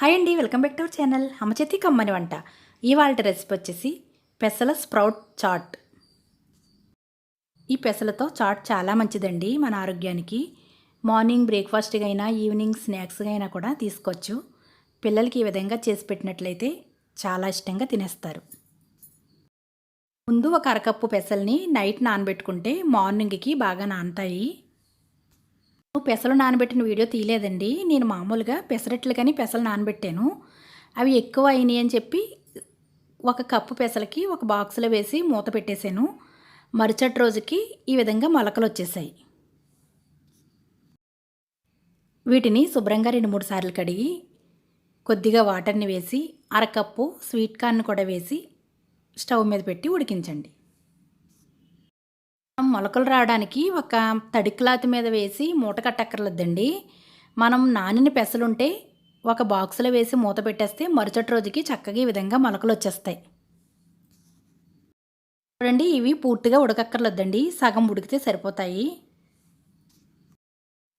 Hi అండి welcome back to our channel. అమ్మచేతి కమ్మని వంట. ఇవాళ రెసిపీ వచ్చేసి పెసల స్ప్రౌట్ చాట్. ఈ పెసలతో చాట్ చాలా మంచిదండి మన ఆరోగ్యానికి. మార్నింగ్ బ్రేక్ఫాస్ట్గా అయినా ఈవినింగ్ స్నాక్స్గా అయినా కూడా తీసుకోవచ్చు. పిల్లలకి ఈ విధంగా చేసి పెట్టినట్లయితే చాలా ఇష్టంగా తినేస్తారు. ముందు ఒక అరకప్పు పెసల్ని నైట్ నానబెట్టుకుంటే మార్నింగ్కి బాగా నానతాయి. పెసలు నానబెట్టిన వీడియో తీయలేదండి. నేను మామూలుగా పెసరట్లు కానీ పెసలు నానబెట్టాను. అవి ఎక్కువ అయినాయి అని చెప్పి ఒక కప్పు పెసలకి ఒక బాక్స్లో వేసి మూత పెట్టేశాను. మరుసటి రోజుకి ఈ విధంగా మొలకలు వచ్చేసాయి. వీటిని శుభ్రంగా రెండు మూడు సార్లు కడిగి కొద్దిగా వాటర్ని వేసి అరకప్పు స్వీట్ కార్న్ కూడా వేసి స్టవ్ మీద పెట్టి ఉడికించండి. మొలకలు రావడానికి ఒక తడి క్లాత్ మీద వేసి మూట కట్టక్కర్లేదండి. మనం నానిన పెసలుంటే ఒక బాక్స్లో వేసి మూత పెట్టేస్తే మరుసటి రోజుకి చక్కగా ఈ విధంగా మొలకలు వచ్చేస్తాయి. చూడండి ఇవి పూర్తిగా ఉడకక్కర్లేదండి. సగం ఉడికితే సరిపోతాయి.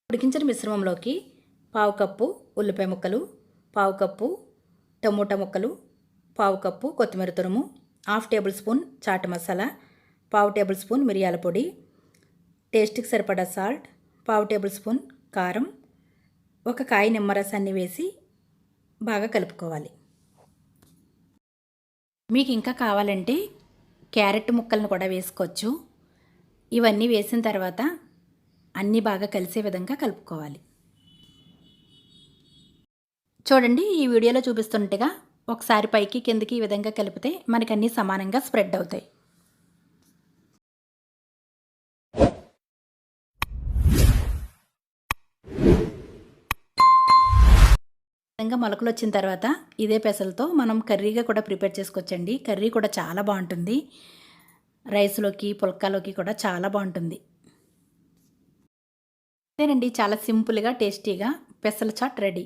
ఉడికించిన మిశ్రమంలోకి పావు కప్పు ఉల్లిపాయ ముక్కలు పావు కప్పు టమోటా ముక్కలు పావు కప్పు కొత్తిమీర తురుము half tablespoon chaat masala పావు టేబుల్ స్పూన్ మిరియాల పొడి టేస్ట్కి సరిపడా సాల్ట్ పావు టేబుల్ స్పూన్ కారం ఒక కాయ నిమ్మరసాన్ని వేసి బాగా కలుపుకోవాలి. మీకు ఇంకా కావాలంటే క్యారెట్ ముక్కలను కూడా వేసుకోవచ్చు. ఇవన్నీ వేసిన తర్వాత అన్నీ బాగా కలిసే విధంగా కలుపుకోవాలి. చూడండి ఈ వీడియోలో చూపిస్తుంటేగా ఒకసారి పైకి కిందకి ఈ విధంగా కలిపితే మనకు అన్నీ సమానంగా స్ప్రెడ్ అవుతాయి. విధంగా మొలకలు వచ్చిన తర్వాత ఇదే పెసలతో మనం కర్రీగా కూడా ప్రిపేర్ చేసుకోవచ్చండి. కర్రీ కూడా చాలా బాగుంటుంది. రైస్లోకి పుల్కాలోకి కూడా చాలా బాగుంటుంది. అదేనండి చాలా సింపుల్గా టేస్టీగా పెసల చాట్ రెడీ.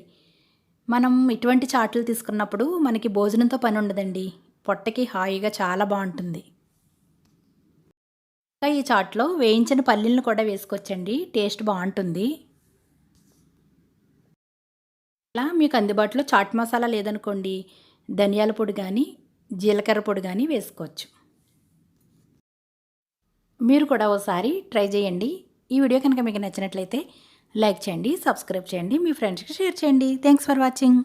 మనం ఇటువంటి చాట్లు తీసుకున్నప్పుడు మనకి భోజనంతో పని ఉండదండి. పొట్టకి హాయిగా చాలా బాగుంటుంది. ఇంకా ఈ చాట్లో వేయించిన పల్లీలను కూడా వేసుకోవచ్చండి. టేస్ట్ బాగుంటుంది. ఇలా మీకు అందుబాటులో చాట్ మసాలా లేదనుకోండి ధనియాల పొడి కానీ జీలకర్ర పొడి కానీ వేసుకోవచ్చు. మీరు కూడా ఓసారి ట్రై చేయండి. ఈ వీడియో కనుక మీకు నచ్చినట్లయితే లైక్ చేయండి సబ్స్క్రైబ్ చేయండి మీ ఫ్రెండ్స్కి షేర్ చేయండి. Thanks for watching.